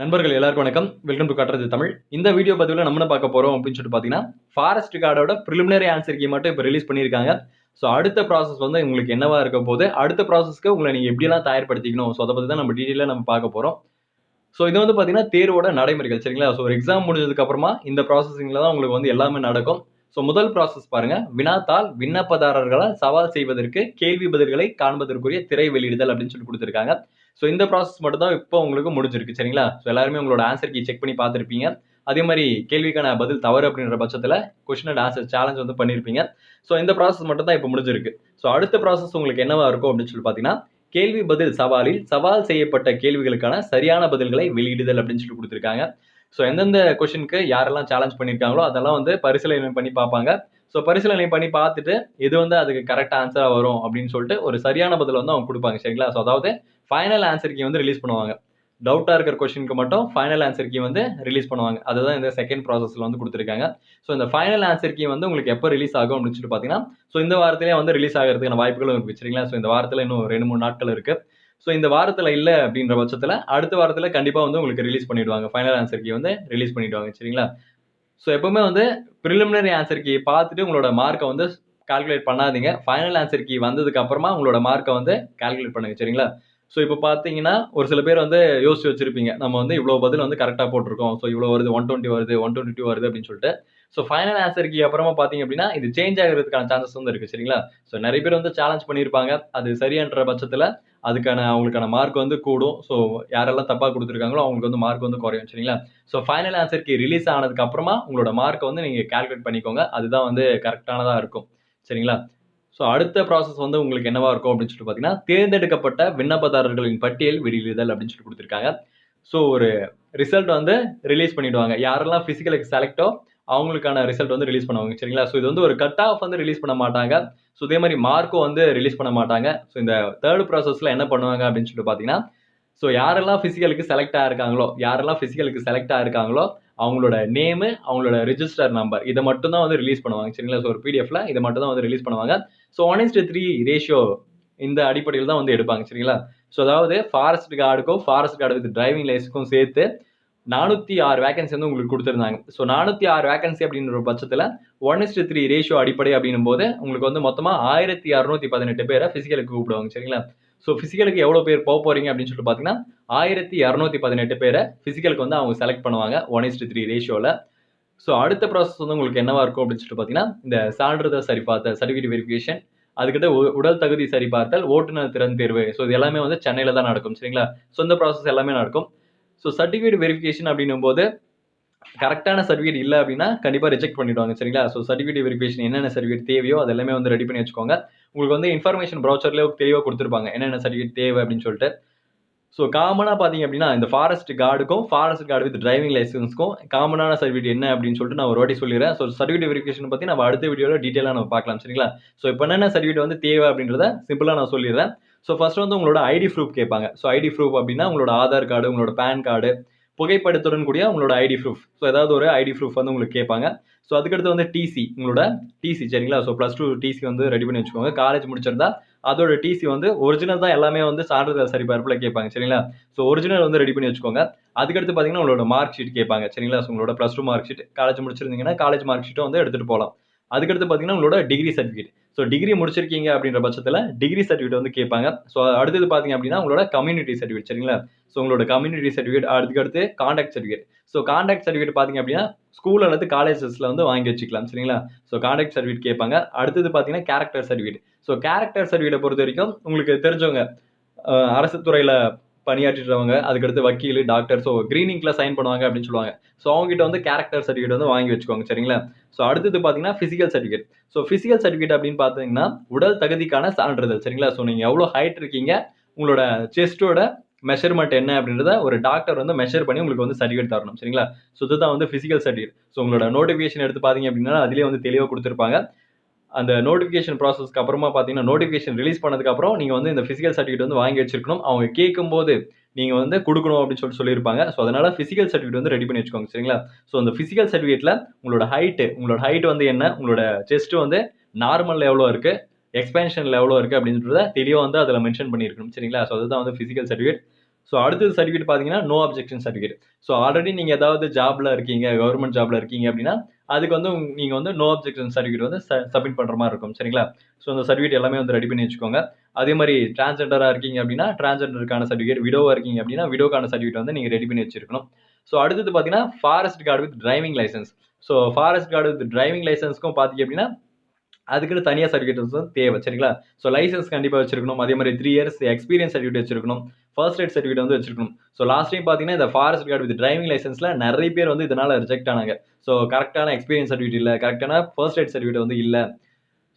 நண்பர்கள் எல்லாருக்கும் வணக்கம். வெல்கம் டு கட்டுறது தமிழ். இந்த வீடியோ பதிவில் நம்ம பார்க்க போகிறோம் அப்படின்னு சொல்லிட்டு பார்த்தீங்கன்னா ஃபாரஸ்ட் கார்டோட ப்ரிலிமினரி ஆன்சர் கீ மட்டும் இப்போ ரிலீஸ் பண்ணியிருக்காங்க. ஸோ அடுத்த ப்ராசஸ் வந்து உங்களுக்கு என்னவா இருக்க போது அடுத்த ப்ராசஸ்க்கு உங்களை நீங்கள் எப்படிலாம் தயார்படுத்திக்கணும்? ஸோ அதை பற்றி தான் நம்ம டீட்டெயிலாக நம்ம பார்க்க போகிறோம் ஸோ இது வந்து பார்த்தீங்கன்னா தேர்வோட நடைமுறைகள் சரிங்களா? ஸோ ஒரு எக்ஸாம் முடிஞ்சதுக்கப்புறமா இந்த ப்ராசஸிங்கில் தான் உங்களுக்கு வந்து எல்லாமே நடக்கும். ஸோ முதல் ப்ராசஸ் பாருங்கள் வினாத்தாள் விண்ணப்பதாரர்களை சவால் செய்வதற்கு கேள்வி பதில்களை காண்பதற்குரிய திரை வெளியிடுதல் அப்படின்னு சொல்லி கொடுத்துருக்காங்க. ஸோ இந்த ப்ராசஸ் மட்டும் தான் இப்போ உங்களுக்கு முடிஞ்சிருக்கு சரிங்களா? ஸோ எல்லாருமே உங்களோட ஆன்சர் கீ செக் பண்ணி பார்த்துருப்பீங்க. அதே மாதிரி கேள்விக்கான பதில் தவறு அப்படின்ற பட்சத்தில் கொஷின் அண்ட் ஆன்சர் சேலஞ்ச் வந்து பண்ணியிருப்பீங்க ஸோ இந்த ப்ராசஸ் மட்டும் தான் இப்போ முடிஞ்சிருக்கு. ஸோ அடுத்த ப்ராசஸ் உங்களுக்கு என்னவா இருக்கும் அப்படின்னு சொல்லி பார்த்தீங்கன்னா கேள்வி பதில் சவாலில் சவால் செய்யப்பட்ட கேள்விகளுக்கான சரியான பதில்களை வெளியிடுதல் அப்படின்னு சொல்லி கொடுத்துருக்காங்க. ஸோ எந்தெந்த கொஷினுக்கு யாரெல்லாம் சேலஞ்ச் பண்ணியிருக்காங்களோ அதெல்லாம் வந்து பரிசீலனை பண்ணி பார்ப்பாங்க. ஸோ பரிசீலனை பண்ணி பார்த்துட்டு இது வந்து அதுக்கு கரெக்ட் ஆன்சராக வரும் அப்படின்னு சொல்லிட்டு ஒரு சரியான பதில் வந்து அவங்க கொடுப்பாங்க சரிங்களா? ஸோ அதாவது ஃபைனல் ஆன்சர் கீ வந்து ரிலீஸ் பண்ணுவாங்க. டவுட்டாக இருக்கிற கொஷினுக்கு மட்டும் ஃபைனல் ஆன்சர் கீ வந்து ரிலீஸ் பண்ணுவாங்க. அதுதான் இந்த செகண்ட் ப்ராசஸில் வந்து கொடுத்துருக்காங்க. ஸோ இந்த ஃபைனல் ஆன்சர் கீ வந்து உங்களுக்கு எப்போ ரிலீஸ் ஆகும் அப்படின்னு சொல்லிட்டு பார்த்தீங்கன்னா ஸோ இந்த வாரத்திலே வந்து ரிலீஸ் ஆகிறதுக்கான வாய்ப்புகளும் இருக்குது சரிங்களா ஸோ இந்த வாரத்தில் இன்னும் ரெண்டு மூணு நாட்கள் இருக்குது ஸோ இந்த வாரத்தில் இல்லை அப்படின்ற பட்சத்தில் அடுத்த வாரத்தில் கண்டிப்பாக வந்து உங்களுக்கு ரிலீஸ் பண்ணிடுவாங்க. ஃபைனல் ஆன்சர் கீ வந்து ரிலீஸ் பண்ணிடுவாங்க. சரிங்களா? ஸோ எப்பவுமே வந்து ப்ரிலிமினரி ஆன்சர் கீ பார்த்துட்டு உங்களோட மார்க்கை வந்து கால்குலேட் பண்ணாதீங்க. ஃபைனல் ஆன்சர் கீ வந்ததுக்கு அப்புறமா உங்களோட மார்க்கை வந்து கால்குலேட் பண்ணுங்க. சரிங்களா? ஸோ இப்போ பார்த்தீங்கன்னா ஒரு சில பேர் வந்து யோசிச்சு வச்சிருப்பீங்க. நம்ம வந்து இவ்வளோ பதில் வந்து கரெக்டாக போட்டிருக்கோம். ஸோ இவ்வளோ வருது ஒன் டுவெண்ட்டி வருது ஒன் டுவெண்ட்டி டூ வருது அப்படின்னு சொல்லிட்டு. ஸோ ஃபைனல் ஆன்சருக்கு அப்புறமா பார்த்தீங்க அப்படின்னா இது சேஞ்ச் ஆகிறதுக்கான சான்சஸ் வந்து இருக்குது சரிங்களா? ஸோ நிறைய பேர் வந்து சேலஞ்ச் பண்ணியிருப்பாங்க. அது சரியான்ற பட்சத்தில் அதுக்கான அவங்களுக்கான மார்க் வந்து கூடும். ஸோ யாரெல்லாம் தப்பாக கொடுத்துருக்காங்களோ அவங்களுக்கு வந்து மார்க் வந்து குறையும் சரிங்களா? ஸோ ஃபைனல் ஆன்சருக்கு ரிலீஸ் ஆனதுக்கு அப்புறமா உங்களோட மார்க்கை வந்து நீங்கள் கால்குலேட் பண்ணிக்கோங்க. அதுதான் வந்து கரெக்டானதாக இருக்கும் சரிங்களா? ஸோ அடுத்த ப்ராசஸ் வந்து உங்களுக்கு என்னவா இருக்கும் அப்படின்னு சொல்லிட்டு பார்த்தீங்கன்னா தேர்ந்தெடுக்கப்பட்ட விண்ணப்பதாரர்களின் பட்டியல் வெளியிடுதல் அப்படின்னு சொல்லி கொடுத்துருக்காங்க. ஸோ ஒரு ரிசல்ட் வந்து ரிலீஸ் பண்ணிடுவாங்க. யாரெல்லாம் ஃபிசிக்கலுக்கு செலக்டோ அவங்களுக்கான ரிசல்ட் வந்து ரிலீஸ் பண்ணுவாங்க. சரிங்களா? ஸோ இது வந்து ஒரு கட் ஆஃப் வந்து ரிலீஸ் பண்ண மாட்டாங்க. ஸோ இதே மாதிரி மார்க்கும் வந்து ரிலீஸ் பண்ண மாட்டாங்க. ஸோ இந்த தேர்ட் ப்ராசஸில் என்ன பண்ணுவாங்க அப்படின்னு சொல்லிட்டு பார்த்தீங்கன்னா ஸோ யாரெல்லாம் ஃபிசிக்கலுக்கு செலக்ட் ஆயிருக்காங்களோ யாரெல்லாம் ஃபிசிக்கலுக்கு செலக்ட் ஆயிருக்காங்களோ அவங்களோட நேமு அவங்களோட ரிஜிஸ்டர் நம்பர் இதை மட்டும் தான் வந்து ரிலீஸ் பண்ணுவாங்க. சரிங்களா? ஸோ ஒரு பிடிஎஃப்ல இதை மட்டும் தான் வந்து ரிலீஸ் பண்ணுவாங்க. ஸோ ஒன் த்ரீ ரேஷியோ இந்த அடிப்படையில் தான் வந்து எடுப்பாங்க. சரிங்களா? ஸோ அதாவது ஃபாரஸ்ட் கார்டுக்கும் ஃபாரஸ்ட் கார்டு வித் டிரைவிங் லைசன்ஸுக்கும் சேர்த்து நானூற்றி ஆறு வேகன்சி வந்து உங்களுக்கு கொடுத்துருந்தாங்க. ஸோ நானூற்றி ஆறு வேகன்சி அப்படின்ற பட்சத்தில் ஒன் இஸ்ட் த்ரீ ரேஷியோ அடிப்படை அப்படின்னும் போது உங்களுக்கு வந்து மொத்தமாக ஆயிரத்தி அறுநூத்தி பதினெட்டு பேரை ஃபிசிக்கலுக்கு கூப்பிடுவாங்க. சரிங்களா? ஸோ ஃபிசிக்கலுக்கு எவ்வளோ பேர் போக போகிறீங்க அப்படின்னு சொல்லிட்டு பார்த்தீங்கன்னா ஆயிரத்தி இரநூத்தி பதினெட்டு பேரை ஃபிசிக்கலுக்கு வந்து அவங்க செலக்ட் பண்ணுவாங்க ஒன் இஸ்ட் த்ரீ ரேஷியோவில் ஸோ அடுத்த ப்ராசஸ் வந்து உங்களுக்கு என்னவா இருக்கும் அப்படின்னு சொல்லிட்டு பார்த்தீங்கன்னா இந்த சான்றிதழ் சரிபார்த்த சர்டிஃபிகேட் வெரிஃபிகேஷன் அதுக்கிட்ட உ- உடல் தகுதி சரிபார்த்தல் ஓட்டுநர் திறன் தேர்வு. ஸோ இது எல்லாமே வந்து சென்னையில் தான் நடக்கும் சரிங்களா? ஸோ இந்த ப்ராசஸ் எல்லாமே நடக்கும். ஸோ சர்டிஃபிகேட் வெரிஃபிகேஷன் அப்படின்னும் போது கரெக்டான சர்டிஃபிகேட் இல்லை அப்படின்னா கண்டிப்பாக ரிஜெக்ட் பண்ணிடுவாங்க சரிங்களா? ஸோ சர்டிஃபிகேட் வெரிஃபிகேஷன் என்னென்ன சர்டிஃபிகேட் தேவையோ அது எல்லாமே வந்து ரெடி பண்ணி வச்சுக்கோங்க. உங்களுக்கு வந்து இன்ஃபர்மேஷன் ப்ரௌச்சர்லேயே தெளிவாக கொடுத்துருப்பாங்க என்னென்ன சர்டிஃபிகேட் தேவை அப்படின்னு சொல்லிட்டு. ஸோ காமனாக பார்த்தீங்க அப்படின்னா இந்த ஃபாரஸ்ட் கார்டுக்கும் ஃபாரஸ்ட் கார்டு வித் டிரைவிங் லைசன்ஸ்க்கும் காமனான சர்டிஃபிகேட் என்ன அப்படின்னு சொல்லிட்டு நான் ஒரு வாட்டி சொல்லிடுறேன். ஸோ சர்டிஃபிகேட் வெரிஃபிகேஷன் பற்றி நம்ம அடுத்த வீடியோவில் டீட்டெயிலாக நம்ம பார்க்கலாம் சரிங்களா? ஸோ இப்போ என்னென்ன சர்டிஃபிகேட் வந்து தேவை அப்படின்றத சிம்பிளாக நான் சொல்லிடுறேன். ஸோ ஃபஸ்ட் வந்து உங்களோட ஐடி ப்ரூஃப் கேட்பாங்க. ஸோ ஐடி ப்ரூஃப் அப்படின்னா உங்களோட ஆதார் கார்டு உங்களோட பேன் கார்டு புகைப்படத்துடன் கூடிய உங்களோட ஐடி ப்ரூஃப் ஸோ ஏதாவது ஒரு ஐடி ப்ரூஃப் வந்து உங்களுக்கு கேட்பாங்க. ஸோ அதுக்கடுத்து வந்து டிசி உங்களோட டிசி சரிங்களா? ஸோ ப்ளஸ் டூ டிசி வந்து ரெடி பண்ணி வச்சுக்கோங்க. காலேஜ் முடிச்சிருந்தா அதோட டிசி வந்து ஒரிஜினல் தான் எல்லாமே வந்து சான்றிதழ் சரிபார்ப்பில் கேட்பாங்க சரிங்களா? ஸோ ஒரிஜினல் வந்து ரெடி பண்ணி வச்சுக்கோங்க. அதுக்கடுத்து பார்த்தீங்கன்னா உங்களோட மார்க் ஷீட் கேட்பாங்க சரிங்களா? ஸோ உங்களோட plus two mark sheet college முடிச்சிருந்தீங்கன்னா college mark ஷீட்டும் வந்து எடுத்துகிட்டு போகலாம். அதுக்கடுத்து பார்த்தீங்கன்னா உங்களோட டிகிரி சர்டிஃபிகேட் ஸோ டிகிரி முடிச்சிருக்கீங்க அப்படின்ற பட்சத்தில் டிகிரி சர்டிஃபிகேட் வந்து கேட்பாங்க. ஸோ அடுத்தது பார்த்தீங்க அப்படின்னா உங்களோட கம்யூனிட்டி சர்டிஃபிகேட் சரிங்களா? ஸோ உங்களோட கம்யூனிட்டி சர்டிஃபிகேட் அதுக்கடுத்து contact certificate so contact certificate பார்த்தீங்க அப்படின்னா ஸ்கூல் அல்லது காலேஜஸில் வந்து வாங்கி வச்சுக்கலாம் சரிங்களா? ஸோ காண்டாக்ட் சர்டிஃபிகேட் கேட்பாங்க. அடுத்தது பார்த்தீங்கன்னா கேரக்டர் சர்டிஃபிகேட் ஸோ கேரக்டர் சர்டிஃபிகேட்டை பொறுத்த வரைக்கும் உங்களுக்கு தெரிஞ்சவங்க அரசு துறையில் பணியாற்றிடுறவங்க அதுக்கடுத்து வக்கீல் டாக்டர் ஸோ க்ரீனிங்கில் சைன் பண்ணுவாங்க அப்படின்னு சொல்லுவாங்க. ஸோ அவங்ககிட்ட வந்து கேரக்டர் சர்டிஃபிகேட் வந்து வாங்கி வச்சுக்கோங்க சரிங்களா? ஸோ அடுத்தது பார்த்தீங்கன்னா physical certificate so physical certificate அப்படின்னு பார்த்தீங்கன்னா உடல் தகுதிக்கான சான்றிதழ் சரிங்களா? ஸோ நீங்கள் எவ்வளோ ஹைட் இருக்கீங்க உங்களோட செஸ்ட்டோட மெஷர்மெண்ட் என்ன அப்படின்றத ஒரு டாக்டர் வந்து மெஷர் பண்ணி உங்களுக்கு வந்து சர்டிஃபிகேட் தரணும் சரிங்களா? ஸோ இதுதான் வந்து ஃபிசிக்கல் சர்டிஃபிகேட் ஸோ உங்களோட நோட்டிஃபிகேஷன் எடுத்து பார்த்தீங்க அப்படின்னா அதிலே வந்து தெளிவாக கொடுத்துருப்பாங்க. அந்த நோட்டிஃபிகேஷன் ப்ராசஸ்க்கு அப்புறமா பார்த்தீங்கன்னா நோட்டிஃபிகேஷன் ரிலீஸ் பண்ணதுக்கப்புறம் நீங்கள் வந்து இந்த ஃபிசிக்கல் சர்டிஃபிகேட் வந்து வாங்கி வச்சிருக்கணும். அவங்க கேட்கும்போது நீங்கள் வந்து கொடுக்கணும் அப்படின்னு சொல்லிட்டு சொல்லியிருப்பாங்க. ஸோ அதனால் ஃபிசிக்கல் சர்டிஃபிகேட் வந்து ரெடி பண்ணி வச்சுக்கோங்க சரிங்களா? ஸோ அந்த ஃபிசிக்கல் சர்டிஃபிகேட்டில் உங்களோட ஹைட்டு உங்களோட ஹைட் வந்து என்ன? உங்களோட செஸ்ட்டு வந்து நார்மலில் எவ்வளோ இருக்குது எக்ஸ்பென்ஷனில் எவ்வளோ இருக்குது அப்படின்றத தெளிவாக வந்து அதில் மென்ஷன் பண்ணியிருக்கணும் சரிங்களா? ஸோ அதுதான் வந்து ஃபிசிக்கல் சர்டிஃபிகேட் ஸோ அடுத்தது சர்டிஃபிகேட் பார்த்தீங்கன்னா no objection certificate so already நீங்கள் ஏதாவது ஜாப்ல இருக்கீங்க கவர்மெண்ட் ஜாப்ல இருக்கீங்க அப்படின்னா அதுக்கு வந்து நீங்கள் வந்து நோ அப்ஜெக்ஷன் சர்டிஃபிகேட் வந்து சப்மிட் பண்ணுற மாதிரி இருக்கும் சரிங்களா? ஸோ அந்த சர்டிஃபிகேட் எல்லாமே வந்து ரெடி பண்ணி வச்சுக்கோங்க. அதே மாதிரி டிரான்ஸ்ஜெண்டராக இருக்கீங்க அப்படின்னா டிரான்ஸ்ஜெண்டருக்கான சர்டிஃபிகேட் விடோவாக இருக்கீங்க அப்படின்னா விடோக்கான சர்டிஃபிகேட் வந்து நீங்கள் ரெடி பண்ணி வச்சிருக்கணும். ஸோ அடுத்தது பார்த்தீங்கன்னா forest card with driving licence so forest card with driving லைசன்ஸ்க்கும் பார்த்தீங்க அப்படின்னா அதுக்குன்னு தனியாக சர்டிஃபிகேட்ஸும் தேவை சரிங்களா? ஸோ லைசன்ஸ் கண்டிப்பாக வச்சிருக்கணும். அதே மாதிரி த்ரீ இயர்ஸ் எக்ஸ்பீரியன்ஸ் சர்டிஃபிகேட் வச்சிருக்கணும். ஃபர்ஸ்ட் எய்ட் சர்டிஃபிகேட் வந்து வச்சிருக்கணும். ஸோ லாஸ்ட் டைம் பார்த்தீங்கன்னா இந்த ஃபாரஸ்ட் கார்டு வித் டிரைவிங் லைசன்ஸில் நிறைய பேர் வந்து இதனால் ரிஜெக்ட் ஆனாங்க. ஸோ கரெக்டான எக்ஸ்பீரியன்ஸ் சர்டிஃபிகேட் இல்லை கரெக்டான ஃபர்ஸ்ட் எய்ட் சர்டிஃபிகேட் வந்து இல்லை.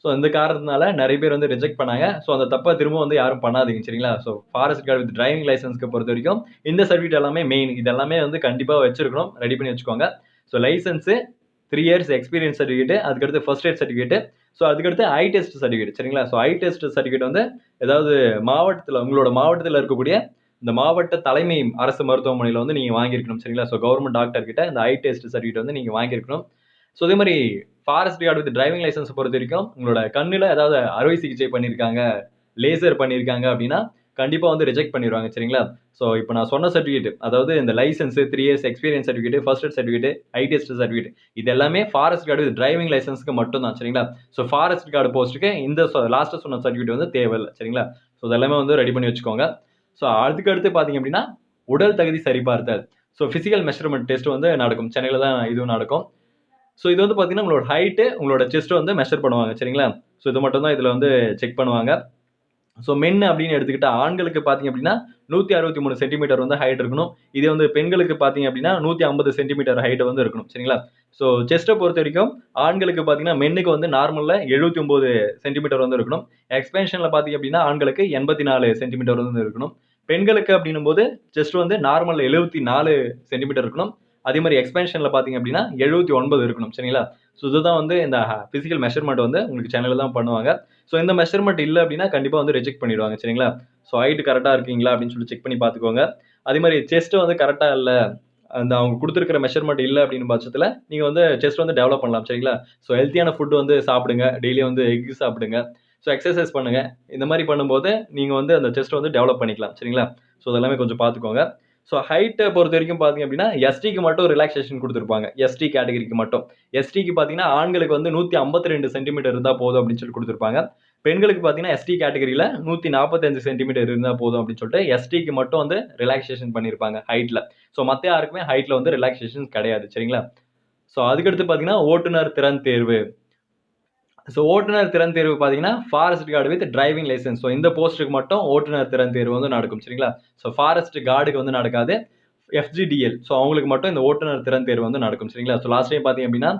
ஸோ இந்த காரணத்தினால நிறைய பேர் வந்து ரிஜெக்ட் பண்ணாங்க. ஸோ அந்த தப்பை திரும்ப வந்து யாரும் பண்ணாதீங்க சரிங்களா? So forest card with driving லைசன்ஸ்க்கு பொறுத்த வரைக்கும் இந்த சர்டிஃபிகேட் எல்லாமே மெயின் இது எல்லாமே வந்து கண்டிப்பாக வச்சிருக்கணும். ரெடி பண்ணி வச்சுக்கோங்க. So licence three years experience certificate அதுக்கடுத்து ஃபர்ஸ்ட் எய்ட் சர்டிஃபிகேட் ஸோ அதுக்கடுத்து ஐ டெஸ்ட் சர்டிஃபிகேட் சரிங்களா? ஸோ ஐ டெஸ்ட் சர்டிஃபிகேட் வந்து ஏதாவது மாவட்டத்தில் உங்களோட மாவட்டத்தில் இருக்கக்கூடிய இந்த மாவட்ட தலைமை அரசு மருத்துவமனையில் வந்து நீங்கள் வாங்கியிருக்கணும் சரிங்களா? ஸோ கவர்மெண்ட் டாக்டர் கிட்ட இந்த ஐ டெஸ்ட் சர்டிஃபிகேட் வந்து நீங்கள் வாங்கியிருக்கணும். ஸோ அதே மாதிரி forest card with driving licence பொறுத்த வரைக்கும் உங்களோட கண்ணில் ஏதாவது அறுவை சிகிச்சை பண்ணியிருக்காங்க லேசர் பண்ணியிருக்காங்க அப்படின்னா கண்டிப்பாக வந்து ரிஜெக்ட் பண்ணிடுவாங்க சரிங்களா? ஸோ இப்போ நான் சொன்ன சர்டிஃபிகேட் அதாவது இந்த licence three years experience certificate first aid certificate eye test certificate இது எல்லாமே ஃபாரஸ்ட் கார்டு டிரைவிங் லைசன்ஸ்க்கு மட்டும் தான் சரிங்களா? ஸோ ஃபாரஸ்ட் கார்டு போஸ்ட்டுக்கு இந்த லாஸ்ட்டாக சொன்ன சர்டிஃபிகேட் வந்து தேவையில்லை சரிங்களா? ஸோ இதெல்லாமே வந்து ரெடி பண்ணி வச்சுக்கோங்க. ஸோ அதுக்கு அடுத்து பார்த்தீங்க அப்படின்னா உடல் தகுதி சரிபார்த்தல். ஸோ ஃபிசிக்கல் மெஷர்மெண்ட் டெஸ்ட் வந்து நடக்கும். சென்னையில் தான் இதுவும் நடக்கும். ஸோ இது வந்து பார்த்தீங்கன்னா உங்களோட ஹைட்டு உங்களோட செஸ்ட்டு வந்து மெஷர் பண்ணுவாங்க சரிங்களா? ஸோ இது மட்டும் தான் இதில் வந்து செக் பண்ணுவாங்க. ஸோ மென் அப்படின்னு எடுத்துக்கிட்டா ஆண்களுக்கு பார்த்தீங்க அப்படின்னா நூற்றி அறுபத்தி மூணு சென்டிமீட்டர் வந்து ஹைட் இருக்கணும். இதே வந்து பெண்களுக்கு பார்த்தீங்க அப்படின்னா நூற்றி ஐம்பது சென்டிமீட்டர் ஹைட் வந்து இருக்கணும். சரிங்களா? ஸோ செஸ்ட்டை பொறுத்த வரைக்கும் ஆண்களுக்கு பார்த்தீங்கன்னா மென்னுக்கு வந்து நார்மலில் எழுபத்தி ஒம்பது சென்டிமீட்டர் வந்து இருக்கணும். எக்ஸ்பென்ஷனில் பார்த்தீங்க அப்படின்னா ஆண்களுக்கு எண்பத்தி நாலு சென்டிமீட்டர் வந்து இருக்கணும். பெண்களுக்கு அப்படின்னும் போது செஸ்ட் வந்து நார்மல் எழுபத்தி நாலு சென்டிமீட்டர் இருக்கணும். அதே மாதிரி எக்ஸ்பென்ஷனில் பார்த்தீங்க அப்படின்னா எழுபத்தி ஒன்பது இருக்கணும் சரிங்களா? ஸோ இதுதான் வந்து இந்த ஃபிசிக்கல் மெஷர்மெண்ட் வந்து உங்களுக்கு சேனலில் தான் பண்ணுவாங்க. ஸோ இந்த மெஷர்மெண்ட் இல்லை அப்படின்னா கண்டிப்பாக வந்து ரிஜெக்ட் பண்ணிடுவாங்க சரிங்களா? ஸோ ஹைட் கரெக்டாக இருக்கீங்களா அப்படின்னு சொல்லி செக் பண்ணி பார்த்துக்கோங்க அதே மாதிரி செஸ்ட்டு வந்து கரெக்டாக இல்லை அந்த அவங்க கொடுத்துருக்கிற மெஷர்மெண்ட் இல்லை அப்படின்னு பட்சத்தில் நீங்கள் வந்து செஸ்ட் வந்து டெவலப் பண்ணலாம் சரிங்களா? ஸோ ஹெல்த்தியான ஃபுட் வந்து சாப்பிடுங்க டெய்லி வந்து எக் சாப்பிடுங்க. ஸோ எக்ஸசைஸ் பண்ணுங்கள் இந்த மாதிரி பண்ணும்போது நீங்கள் வந்து அந்த செஸ்ட்டை வந்து டெவலப் பண்ணிக்கலாம் சரிங்களா? ஸோ அதெல்லாமே கொஞ்சம் பார்த்துக்கோங்க ஸோ ஹைட்டை பொறுத்த வரைக்கும் பார்த்தீங்க அப்படின்னா எஸ்டிக்கு மட்டும் ரிலாக்ஸேஷன் கொடுத்துருப்பாங்க. எஸ்டி கேட்டகரிக்கு மட்டும். எஸ்டிக்கு பார்த்தீங்கன்னா ஆண்களுக்கு வந்து நூற்றி ஐம்பத்தி ரெண்டு சென்டிமீட்டர் இருந்தால் போதும் அப்படின்னு சொல்லி கொடுத்துருப்பாங்க. பெண்களுக்கு பார்த்தீங்கன்னா எஸ்டி கேட்டகரியில் நூற்றி நாற்பத்தஞ்சு சென்டிமீட்டர் இருந்தால் போதும் அப்படின்னு சொல்லிட்டு எஸ்டிக்கு மட்டும் வந்து ரிலாக்ஸேஷன் பண்ணியிருப்பாங்க ஹைட்டில் ஸோ மற்ற யாருக்குமே ஹைட்டில் வந்து ரிலாக்ஸேஷன் கிடையாது சரிங்களா? ஸோ அதுக்கடுத்து பார்த்தீங்கன்னா ஓட்டுநர் திறன் தேர்வு. ஸோ ஓட்டுநர் திறன் தேர்வு பார்த்தீங்கன்னா forest card with driving licence so இந்த போஸ்ட்டுக்கு மட்டும் ஓட்டுநர் திறன் தேர்வு வந்து நடக்கும் சரிங்களா? ஸோ ஃபாரஸ்ட் கார்டுக்கு வந்து நடக்காது. எஃப்ஜிடிஎல் ஸோ அவங்களுக்கு மட்டும் இந்த ஓட்டுநர் திறன் தேர்வு வந்து நடக்கும் சரிங்களா? ஸோ லாஸ்ட் டைம் பார்த்தீங்க அப்படின்னா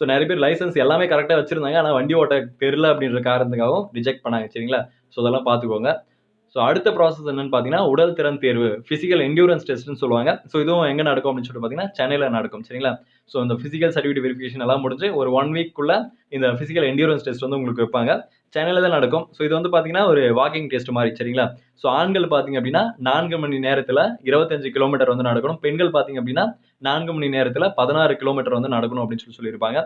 ஸோ நிறைய பேர் லைசன்ஸ் எல்லாமே கரெக்டாக வச்சிருந்தாங்க. ஆனால் வண்டி ஓட்ட தெரில அப்படின்ற காரணத்துக்காகவும் ரிஜெக்ட் பண்ணாங்க சரிங்களா? ஸோ அதெல்லாம் பார்த்துக்கோங்க. ஸோ அடுத்த ப்ராசஸ் என்னன்னு பார்த்தீங்கன்னா உடல் திறன் தேர்வு. ஃபிசிக்கல் என்டியூரன்ஸ் டெஸ்ட்னு சொல்லுவாங்க. ஸோ இதுவும் எங்கே நடக்கும் அப்படின்னு சொல்லிட்டு பார்த்தீங்கன்னா சென்னையில் நடக்கும் சரிங்களா? ஸோ அந்த ஃபிசிக்கல் சர்டிஃபிகேட் வெரிஃபிகேஷன் எல்லாம் முடிஞ்சு ஒரு ஒன் வீக்குள்ள இந்த ஃபிசிக்கல் என்டியூரன்ஸ் டெஸ்ட் வந்து உங்களுக்கு வைப்பாங்க. சென்னையில் தான் நடக்கும். ஸோ இது வந்து பார்த்தீங்கன்னா ஒரு வாக்கிங் டெஸ்ட் மாதிரி சரிங்களா? ஸோ ஆண்கள் பார்த்தீங்க அப்படின்னா நான்கு மணி நேரத்தில் இருபத்தஞ்சு கிலோமீட்டர் வந்து நடக்கணும். பெண்கள் பார்த்தீங்க அப்படின்னா நான்கு மணி நேரத்தில் பதினாறு கிலோமீட்டர் வந்து நடக்கணும் அப்படின்னு சொல்லி சொல்லியிருப்பாங்க.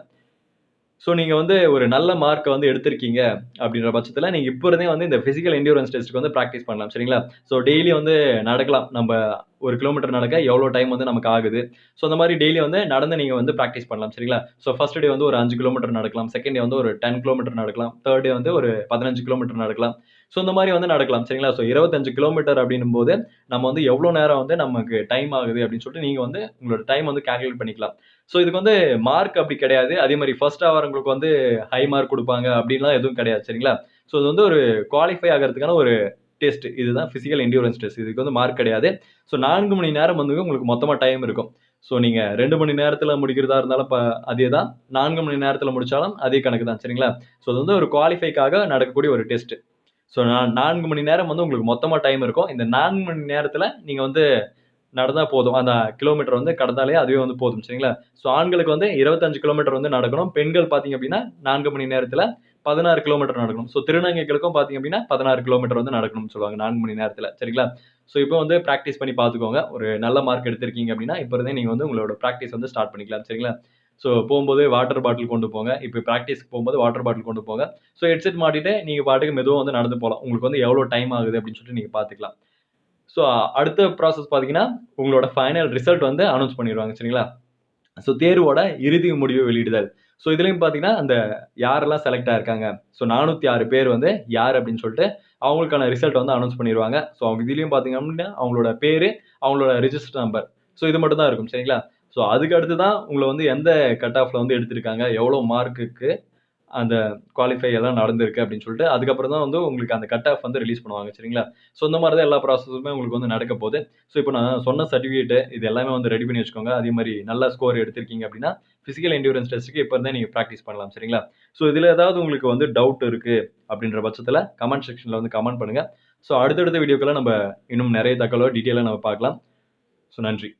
ஸோ நீங்கள் வந்து ஒரு நல்ல மார்க்கை வந்து எடுத்திருக்கீங்க அப்படின்ற பட்சத்தில் நீங்கள் இப்போ இருந்தே வந்து இந்த ஃபிசிக்கல் என்டியூரன்ஸ் டெஸ்ட்டுக்கு வந்து ப்ராக்டிஸ் பண்ணலாம் சரிங்களா? ஸோ டெய்லி வந்து நடக்கலாம். நம்ம ஒரு கிலோமீட்டர் நடக்க எவ்வளோ டைம் வந்து நமக்கு ஆகுது. ஸோ அந்த மாதிரி டெய்லி வந்து நடந்து நீங்கள் வந்து ப்ராக்டிஸ் பண்ணலாம் சரிங்களா? ஸோ ஃபர்ஸ்ட் டே வந்து ஒரு அஞ்சு கிலோமீட்டர் நடக்கலாம். செகண்ட் டே வந்து ஒரு டென் கிலோமீட்டர் நடக்கலாம். தேர்ட் டே வந்து ஒரு பதினஞ்சு கிலோமீட்டர் நடக்கலாம். ஸோ இந்த மாதிரி வந்து நடக்கலாம் சரிங்களா? ஸோ இருபத்தஞ்சு கிலோமீட்டர் அப்படின்னும் போது நம்ம வந்து எவ்வளோ நேரம் வந்து நமக்கு டைம் ஆகுது அப்படின்னு சொல்லிட்டு நீங்கள் வந்து உங்களோட டைம் வந்து கால்குலேட் பண்ணிக்கலாம். ஸோ இதுக்கு வந்து மார்க் அப்படி கிடையாது. அதே மாதிரி ஃபர்ஸ்ட் அவங்களுக்கு வந்து ஹை மார்க் கொடுப்பாங்க அப்படின்லாம் எதுவும் கிடையாது சரிங்களா? ஸோ இது வந்து ஒரு குவாலிஃபை ஆகிறதுக்கான ஒரு டெஸ்ட் இதுதான் ஃபிசிக்கல் என்டியூரன்ஸ் டெஸ்ட் இதுக்கு வந்து மார்க் கிடையாது. ஸோ நான்கு மணி நேரம் வந்து உங்களுக்கு மொத்தமாக டைம் இருக்கும். ஸோ நீங்கள் ரெண்டு மணி நேரத்தில் முடிக்கிறதா இருந்தாலும் இப்போ அதே தான் நான்கு மணி நேரத்தில் முடித்தாலும் அதே கணக்கு தான் சரிங்களா? ஸோ அது வந்து ஒரு குவாலிஃபைக்காக நடக்கக்கூடிய ஒரு டெஸ்ட் ஸோ நான் நான்கு மணி நேரம் வந்து உங்களுக்கு மொத்தமாக டைம் இருக்கும். இந்த நான்கு மணி நேரத்தில் நீங்கள் வந்து நடந்தால் போதும். அந்த கிலோமீட்டர் வந்து கடந்தாலே அதுவே வந்து போதும். சரிங்களா? ஸோ ஆண்களுக்கு வந்து இருபத்தஞ்சு கிலோமீட்டர் வந்து நடக்கணும். பெண்கள் பார்த்தீங்க அப்படின்னா நான்கு மணி நேரத்தில் பதினாறு கிலோமீட்டர் நடக்கணும். ஸோ திருநங்கைகளுக்கும் பார்த்தீங்க அப்படின்னா பதினாறு கிலோமீட்டர் வந்து நடக்கணும்னு சொல்லுவாங்க நான்கு மணி நேரத்தில். சரிங்களா? ஸோ இப்போ வந்து ப்ராக்டிஸ் பண்ணி பார்த்துக்கோங்க ஒரு நல்ல மார்க் எடுத்திருக்கீங்க அப்படின்னா இப்போ இருந்தே நீங்கள் வந்து உங்களோட ப்ராக்டிஸ் வந்து ஸ்டார்ட் பண்ணிக்கலாம். சரிங்களா? ஸோ போகும்போதே வாட்டர் பாட்டில் கொண்டு போங்க. இப்போ ப்ராக்டிஸ்க்கு போகும்போது வாட்டர் பாட்டில் கொண்டு போங்க. ஸோ ஹெட்செட் மாட்டிட்டு நீங்கள் பாட்டுக்கு மெதுவாக வந்து நடந்து போகலாம் உங்களுக்கு வந்து எவ்வளோ டைம் ஆகுது அப்படின்னு சொல்லிட்டு நீங்கள் பார்த்துக்கலாம் ஸோ அடுத்த ப்ராசஸ் பார்த்தீங்கன்னா உங்களோட ஃபைனல் ரிசல்ட் வந்து அனௌன்ஸ் பண்ணிடுவாங்க சரிங்களா? ஸோ தேர்வோட இறுதி முடிவு வெளியிடுதல். ஸோ இதுலேயும் பார்த்தீங்கன்னா அந்த யாரெல்லாம் செலக்ட் ஆயிருக்காங்க? ஸோ நானூற்றி ஆறு பேர் வந்து யார் அப்படின்னு சொல்லிட்டு அவங்களுக்கான ரிசல்ட் வந்து அனௌன்ஸ் பண்ணிடுவாங்க. ஸோ அவங்க இதுலேயும் பார்த்தீங்க அப்படின்னா அவங்களோட பேர் அவங்களோட ரிஜிஸ்டர் நம்பர் ஸோ இது மட்டும் தான் இருக்கும் சரிங்களா? ஸோ அதுக்கு அடுத்து தான் உங்களை வந்து எந்த கட் ஆஃபில் வந்து எடுத்திருக்காங்க எவ்வளோ மார்க்குக்கு அந்த குவாலிஃபை எல்லாம் நடந்திருக்கு அப்படின்னு சொல்லிட்டு அதுக்கப்புறம் தான் வந்து உங்களுக்கு அந்த கட் ஆஃப் வந்து ரிலீஸ் பண்ணுவாங்க சரிங்களா? ஸோ இந்த மாதிரி தான் எல்லா ப்ராசஸுமே உங்களுக்கு வந்து நடக்க போகுது. ஸோ இப்போ நான் சொன்ன சர்டிஃபிகேட்டு இது எல்லாமே வந்து ரெடி பண்ணி வச்சுக்கோங்க. அதே மாதிரி நல்ல ஸ்கோர் எடுத்திருக்கீங்க அப்படின்னா ஃபிசிக்கல் என்டூரன்ஸ் டெஸ்ட்டுக்கு இப்போ இருந்தே நீங்கள் ப்ராக்டிஸ் பண்ணலாம் சரிங்களா? ஸோ இதில் ஏதாவது உங்களுக்கு வந்து டவுட் இருக்குது அப்படின்ற பட்சத்தில் கமெண்ட் செக்ஷனில் வந்து கமெண்ட் பண்ணுங்கள் ஸோ அடுத்தடுத்த வீடியோக்கெல்லாம் நம்ம இன்னும் நிறைய தகவலோ டீட்டெயிலாக நம்ம பார்க்கலாம். ஸோ நன்றி.